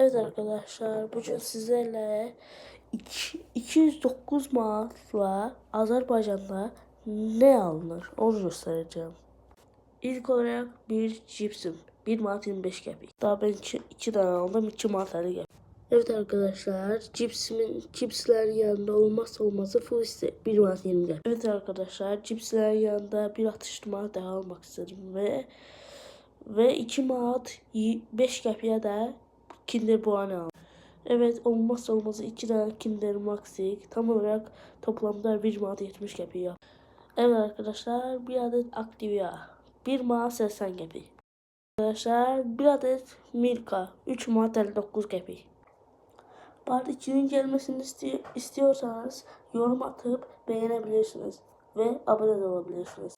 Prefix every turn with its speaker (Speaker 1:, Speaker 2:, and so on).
Speaker 1: Evet arkadaşlar bugün sizlerle iki- 209 manatla Azerbaycan'da ne alınır onu göstereceğim. İlk olarak bir cipsim. 1 manat 25 kapik. Daha ben 2 tane aldım 2 manat 50 kapik. Evet arkadaşlar cipsimin cipslerin yanında olmazsa olmazı fuiste 1 manat 20 kapik. Evet arkadaşlar cipslerin yanında bir atıştırmalık daha almak istedim ve ve 2 manat 5 kapıya da Kinder Bueno aldım. Evet olmazsa olmazı 2 tane Kinder Maxi tam olarak toplamda 1 manat 70 kapı yaptı. Evet arkadaşlar bir adet Activia 1 manat 80 kapı. Arkadaşlar bir adet Milka 3 manat 59 kapı. Part 2'nin gelmesini isti- istiyorsanız yorum atıp beğenebilirsiniz ve abone olabilirsiniz.